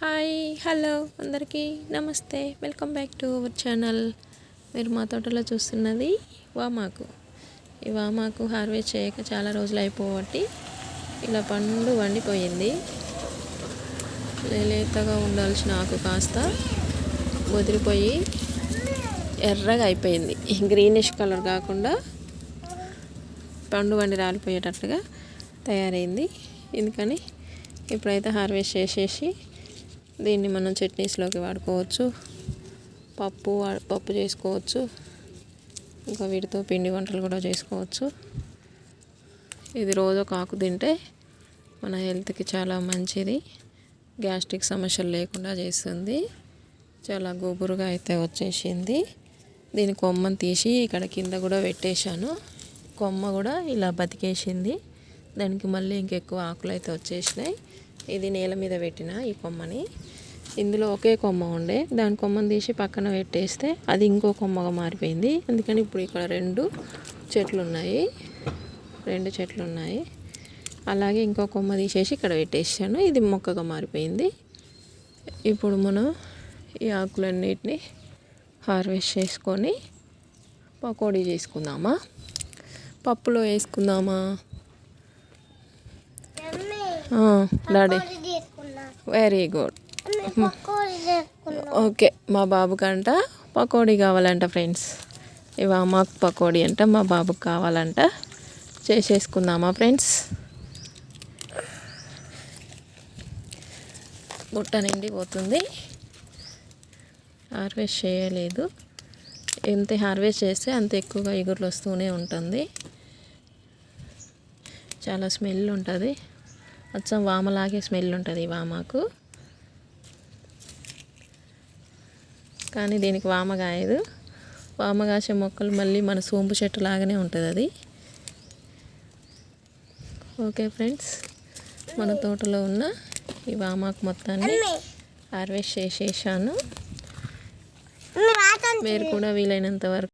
Hi hello అందరికీ నమస్తే. Welcome back to our channel. మీరు మా తోటలో చూస్తున్నది వామాకు. ఈ వామాకు హార్వెస్ట్ చేయక చాలా రోజులు అయిపోబట్టి ఇలా పండు వండిపోయింది. లేతగా ఉండాల్సిన ఆకు కాస్త బొదిరిపోయి ఎర్రగా అయిపోయింది. గ్రీనిష్ కలర్ కాకుండా పండు వండి రాలిపోయేటట్టుగా తయారైంది. ఎందుకని? ఇప్పుడైతే హార్వెస్ట్ చేసేసి దీన్ని మనం చట్నీస్లోకి వాడుకోవచ్చు. పప్పు పప్పు చేసుకోవచ్చు. ఇంకా వీటితో పిండి వంటలు కూడా చేసుకోవచ్చు. ఇది రోజు ఒక ఆకు తింటే మన హెల్త్కి చాలా మంచిది. గ్యాస్ట్రిక్ సమస్యలు లేకుండా చేస్తుంది. చాలా గుబురుగా అయితే వచ్చేసింది. దీని కొమ్మను తీసి ఇక్కడ కింద కూడా పెట్టేశాను. కొమ్మ కూడా ఇలా బతికేసింది. దానికి మళ్ళీ ఇంకెక్కువ ఆకులు అయితే వచ్చేసినాయి. ఇది నేల మీద పెట్టిన ఈ కొమ్మని. ఇందులో ఒకే కొమ్మ ఉండే. దాని కొమ్మని తీసి పక్కన పెట్టేస్తే అది ఇంకో కొమ్మగా మారిపోయింది. అందుకని ఇప్పుడు ఇక్కడ రెండు చెట్లు ఉన్నాయి రెండు చెట్లు ఉన్నాయి అలాగే ఇంకో కొమ్మ తీసేసి ఇక్కడ పెట్టేసాను. ఇది మొక్కగా మారిపోయింది. ఇప్పుడు మనం ఈ ఆకులన్నిటిని హార్వెస్ట్ చేసుకొని పకోడీ చేసుకుందామా? పప్పులో వేసుకుందామా? డాడీ. వెరీ గుడ్ ఓకే మా బాబుకంట పకోడీ కావాలంట ఫ్రెండ్స్. ఇవా మాకు పకోడీ అంట మా బాబుకి కావాలంట. చేసేసుకుందామా ఫ్రెండ్స్? బుట్ట నిండి పోతుంది. హార్వెస్ట్ చేయలేదు. ఎంత హార్వెస్ట్ చేస్తే అంత ఎక్కువగా ఎగురులు వస్తూనే ఉంటుంది. చాలా స్మెల్ ఉంటుంది. అచ్చం వామలాగే స్మెల్ ఉంటుంది వామాకు. కానీ దీనికి వామ కాయదు. వామ కాసే మొక్కలు మళ్ళీ మన సోంపు చెట్టు లాగానే ఉంటుంది అది. ఓకే ఫ్రెండ్స్ మన తోటలో ఉన్న ఈ వామాకు మొత్తాన్ని హార్వెస్ట్ చేసేసాను. మీరు కూడా వీలైనంత వరకు